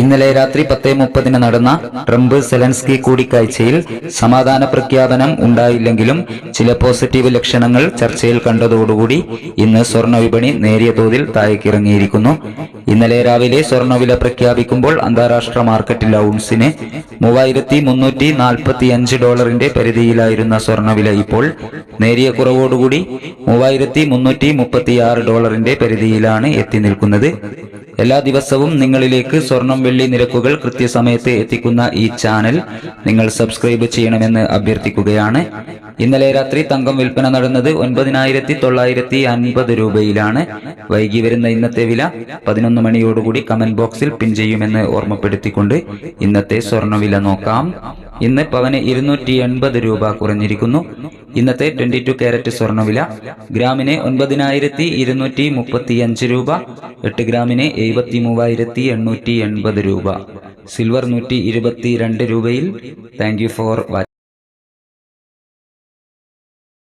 ഇന്നലെ രാത്രി പത്തേ മുപ്പതിന് നടന്ന ട്രംപ് സെലൻസ്കി കൂടിക്കാഴ്ചയിൽ സമാധാന പ്രഖ്യാപനം ഉണ്ടായില്ലെങ്കിലും ചില പോസിറ്റീവ് ലക്ഷണങ്ങൾ ചർച്ചയിൽ കണ്ടതോടുകൂടി ഇന്ന് സ്വർണ വിപണി നേരിയ തോതിൽ താഴേക്കിറങ്ങിയിരിക്കുന്നു. ഇന്നലെ രാവിലെ സ്വർണവില പ്രഖ്യാപിക്കുമ്പോൾ അന്താരാഷ്ട്ര മാർക്കറ്റിൽ ഔൺസിന് മൂവായിരത്തി മുന്നൂറ്റി നാൽപ്പത്തി അഞ്ച് ഡോളറിന്റെ പരിധിയിലായിരുന്ന സ്വർണവില ഇപ്പോൾ നേരിയ കുറവോടുകൂടി മൂവായിരത്തി മുന്നൂറ്റി മുപ്പത്തിയാറ് ഡോളറിന്റെ പരിധിയിലാണ് എത്തി നിൽക്കുന്നത്. എല്ലാ ദിവസവും നിങ്ങളിലേക്ക് സ്വർണം വെള്ളി നിരക്കുകൾ കൃത്യസമയത്ത് എത്തിക്കുന്ന ഈ ചാനൽ നിങ്ങൾ സബ്സ്ക്രൈബ് ചെയ്യണമെന്ന് അഭ്യർത്ഥിക്കുകയാണ്. ഇന്നലെ രാത്രി തങ്കം വിൽപ്പന നടന്നത് ഒൻപതിനായിരത്തി തൊള്ളായിരത്തി അൻപത് രൂപയിലാണ്. വൈകി വരുന്ന ഇന്നത്തെ വില പതിനൊന്ന് മണിയോടുകൂടി കമന്റ് ബോക്സിൽ പിൻ ചെയ്യുമെന്ന് ഓർമ്മപ്പെടുത്തിക്കൊണ്ട് ഇന്നത്തെ സ്വർണവില നോക്കാം. ഇന്ന് പവന് ഇരുന്നൂറ്റി എൺപത് രൂപ കുറഞ്ഞിരിക്കുന്നു. ഇന്നത്തെ ട്വന്റി ടു ക്യാരറ്റ് സ്വർണവില ഗ്രാമിന് ഒൻപതിനായിരത്തി ഇരുന്നൂറ്റി മുപ്പത്തിയഞ്ച് രൂപ എട്ട് ഗ്രാമിന് എഴുപത്തി മൂവായിരത്തി എണ്ണൂറ്റി എൺപത് രൂപ. സിൽവർ നൂറ്റി ഇരുപത്തി രണ്ട് രൂപയിൽ. Thank you for watching.